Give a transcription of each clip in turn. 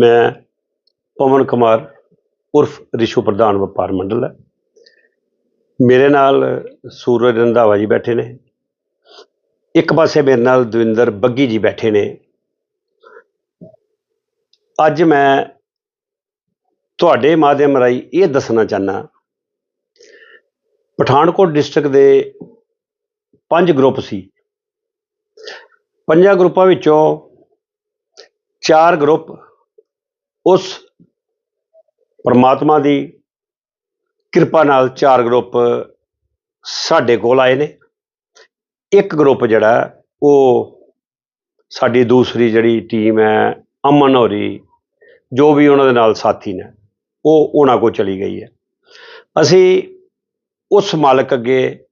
ਮੈਂ ਪਵਨ ਕੁਮਾਰ ਉਰਫ ਰਿਸ਼ੂ ਪ੍ਰਧਾਨ ਵਪਾਰ ਮੰਡਲ ਹੈ। ਮੇਰੇ ਨਾਲ ਸੂਰਜ ਰੰਧਾਵਾ ਜੀ ਬੈਠੇ ਨੇ। ਇੱਕ ਪਾਸੇ ਮੇਰੇ ਨਾਲ ਦਵਿੰਦਰ ਬੱਗੀ ਜੀ ਬੈਠੇ ਨੇ। ਅੱਜ ਮੈਂ ਤੁਹਾਡੇ ਮਾਧਿਅਮ ਰਾਹੀਂ ਇਹ ਦੱਸਣਾ ਚਾਹਨਾ ਪਠਾਨਕੋਟ ਡਿਸਟ੍ਰਿਕਟ ਦੇ ਪੰਜ ਗਰੁੱਪ ਸੀ। ਪੰਜਾਂ ਗਰੁੱਪਾਂ ਵਿੱਚੋਂ ਚਾਰ ਗਰੁੱਪ ਉਸ ਪਰਮਾਤਮਾ ਦੀ ਕਿਰਪਾ ਨਾਲ ਚਾਰ ਗਰੁੱਪ ਸਾਡੇ ਕੋਲ ਆਏ ਨੇ। ਇੱਕ ਗਰੁੱਪ ਜਿਹੜਾ, ਉਹ ਸਾਡੀ ਦੂਸਰੀ ਜਿਹੜੀ ਟੀਮ ਹੈ, ਅਮਨ ਹੋਰੀ, ਜੋ ਵੀ ਉਹਨਾਂ ਦੇ ਨਾਲ ਸਾਥੀ ਨੇ, ਉਹ ਉਹਨਾਂ ਕੋਲ ਚਲੀ ਗਈ ਹੈ। ਅਸੀਂ ਉਸ ਮਾਲਕ ਅੱਗੇ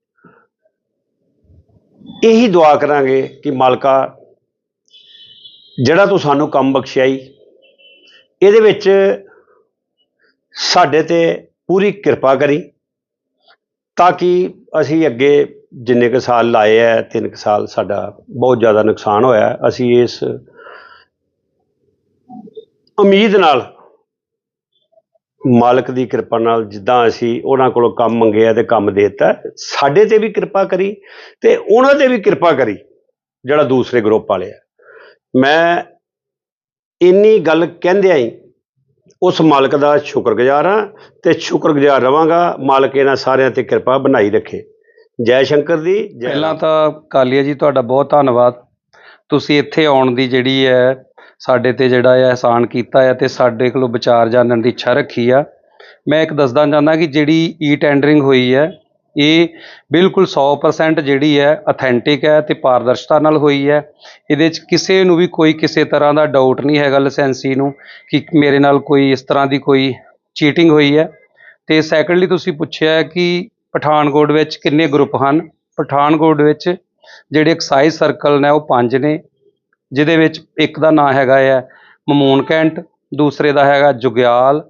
ਇਹੀ ਦੁਆ ਕਰਾਂਗੇ ਕਿ ਮਾਲਕਾ, ਜਿਹੜਾ ਤੂੰ ਸਾਨੂੰ ਕੰਮ ਬਖਸ਼ਿਆਈ ਇਹਦੇ ਵਿੱਚ ਸਾਡੇ ਤੇ ਪੂਰੀ ਕਿਰਪਾ ਕਰੀ ਤਾਂ ਕਿ ਅਸੀਂ ਅੱਗੇ ਜਿੰਨੇ ਕੁ ਸਾਲ ਲਾਏ ਹੈ ਤਿੰਨ ਕੁ ਸਾਲ ਸਾਡਾ ਬਹੁਤ ਜ਼ਿਆਦਾ ਨੁਕਸਾਨ ਹੋਇਆ। ਅਸੀਂ ਇਸ ਉਮੀਦ ਨਾਲ ਮਾਲਕ ਦੀ ਕਿਰਪਾ ਨਾਲ ਜਿੱਦਾਂ ਅਸੀਂ ਉਹਨਾਂ ਕੋਲੋਂ ਕੰਮ ਮੰਗਿਆ ਤੇ ਕੰਮ ਦੇਤਾ, ਸਾਡੇ ਤੇ ਵੀ ਕਿਰਪਾ ਕਰੀ ਤੇ ਉਹਨਾਂ ਤੇ ਵੀ ਕਿਰਪਾ ਕਰੀ ਜਿਹੜਾ ਦੂਸਰੇ ਗਰੁੱਪ ਵਾਲੇ ਆ। ਮੈਂ ਇੰਨੀ ਗੱਲ ਕਹਿੰਦਿਆਂ ਹੀ ਉਸ ਮਾਲਕ ਦਾ ਸ਼ੁਕਰਗੁਜ਼ਾਰ ਹਾਂ ਤੇ ਸ਼ੁਕਰਗੁਜ਼ਾਰ ਰਵਾਂਗਾ, ਮਾਲਕ ਇਹਨਾਂ ਸਾਰਿਆਂ ਤੇ ਕਿਰਪਾ ਬਣਾਈ ਰੱਖੇ। ਜੈ ਸ਼ੰਕਰ ਦੀ ਜੈ ਪਹਿਲਾਂ ਤਾਂ ਕਾਲੀਆ ਜੀ, ਤੁਹਾਡਾ ਬਹੁਤ ਧੰਨਵਾਦ। ਤੁਸੀਂ ਇੱਥੇ ਆਉਣ ਦੀ ਜਿਹੜੀ ਹੈ, ਸਾਡੇ ਤੇ ਜਿਹੜਾ ਹੈ ਅਹਿਸਾਨ ਕੀਤਾ ਹੈ ਤੇ ਸਾਡੇ ਕੋਲੋਂ ਵਿਚਾਰ ਜਾਣਨ ਦੀ ਇੱਛਾ ਰੱਖੀ ਆ। ਮੈਂ ਇੱਕ ਦੱਸਦਾ ਚਾਹੁੰਦਾ ਕਿ ਜਿਹੜੀ ਈ ਟੈਂਡਰਿੰਗ ਹੋਈ ਹੈ ਇਹ ਬਿਲਕੁਲ 100% ਜਿਹੜੀ ਹੈ ਅਥੈਂਟਿਕ ਹੈ ਤੇ ਪਾਰਦਰਸ਼ਤਾ ਨਾਲ ਹੋਈ ਹੈ। ਇਹਦੇ 'ਚ ਕਿਸੇ ਨੂੰ ਵੀ ਕੋਈ ਕਿਸੇ ਤਰ੍ਹਾਂ ਦਾ ਡਾਊਟ ਨਹੀਂ ਹੈਗਾ ਲਾਇਸੈਂਸੀ ਨੂੰ ਕਿ ਮੇਰੇ ਨਾਲ ਕੋਈ ਇਸ ਤਰ੍ਹਾਂ ਦੀ ਕੋਈ ਚੀਟਿੰਗ ਹੋਈ ਹੈ। ਤੇ ਸੈਕੰਡਲੀ ਤੁਸੀਂ ਪੁੱਛਿਆ ਕਿ ਪਠਾਨਕੋਟ ਵਿੱਚ ਕਿੰਨੇ ਗਰੁੱਪ ਹਨ? ਪਠਾਨਕੋਟ ਵਿੱਚ ਜਿਹੜੇ ਐਕਸਾਈਜ਼ ਸਰਕਲ ਨੇ ਉਹ ਪੰਜ ਨੇ, ਜਿਹਦੇ ਵਿੱਚ ਇੱਕ ਦਾ ਨਾਂ ਹੈਗਾ ਹੈ ਮਮੂਨ ਕੈਂਟ, ਦੂਸਰੇ ਦਾ ਹੈਗਾ ਜੁਗਿਆਲ,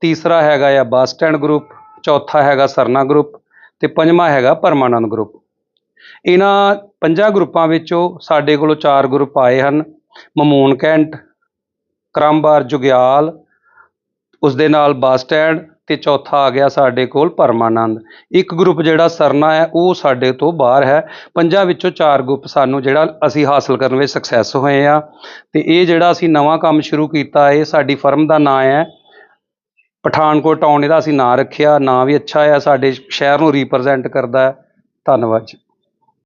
ਤੀਸਰਾ ਹੈਗਾ ਆ ਬੱਸ ਸਟੈਂਡ ਗਰੁੱਪ ਚੌਥਾ ਹੈਗਾ ਸਰਨਾ ਗਰੁੱਪ ਤੇ ਪੰਜਵਾਂ ਹੈਗਾ ਪਰਮਾਨੰਦ ਗਰੁੱਪ। ਇਹਨਾਂ ਪੰਜਾਂ ਗਰੁੱਪਾਂ ਵਿੱਚੋਂ ਸਾਡੇ ਕੋਲੋਂ ਚਾਰ ਗਰੁੱਪ ਆਏ ਹਨ। ਮਮੂਨ ਕੈਂਟ ਕਰਮਬਾਰ ਜੁਗਿਆਲ ਉਸ ਦੇ ਨਾਲ ਬੱਸ ਸਟੈਂਡ ਤੇ ਚੌਥਾ ਆ ਗਿਆ ਸਾਡੇ ਕੋਲ ਪਰਮਾਨੰਦ। ਇੱਕ ਗਰੁੱਪ ਜਿਹੜਾ ਸਰਨਾ ਹੈ, ਉਹ ਸਾਡੇ ਤੋਂ ਬਾਹਰ ਹੈ। ਪੰਜਾਂ ਵਿੱਚੋਂ ਚਾਰ ਗਰੁੱਪ ਸਾਨੂੰ ਜਿਹੜਾ ਅਸੀਂ ਹਾਸਲ ਕਰਨ ਵਿੱਚ ਸਕਸੈਸ ਹੋਏ ਆ ਤੇ ਇਹ ਜਿਹੜਾ ਅਸੀਂ ਨਵਾਂ ਕੰਮ ਸ਼ੁਰੂ ਕੀਤਾ, ਇਹ ਸਾਡੀ ਫਰਮ ਦਾ ਨਾਂ ਹੈ ਪਠਾਨਕੋਟ ਟਾਊਨ ਇਹਦਾ ਅਸੀਂ ਨਾਂ ਰੱਖਿਆ, ਨਾਂ ਵੀ ਅੱਛਾ ਆ, ਸਾਡੇ ਸ਼ਹਿਰ ਨੂੰ ਰੀਪ੍ਰਜੈਂਟ ਕਰਦਾ ਧੰਨਵਾਦ ਜੀ।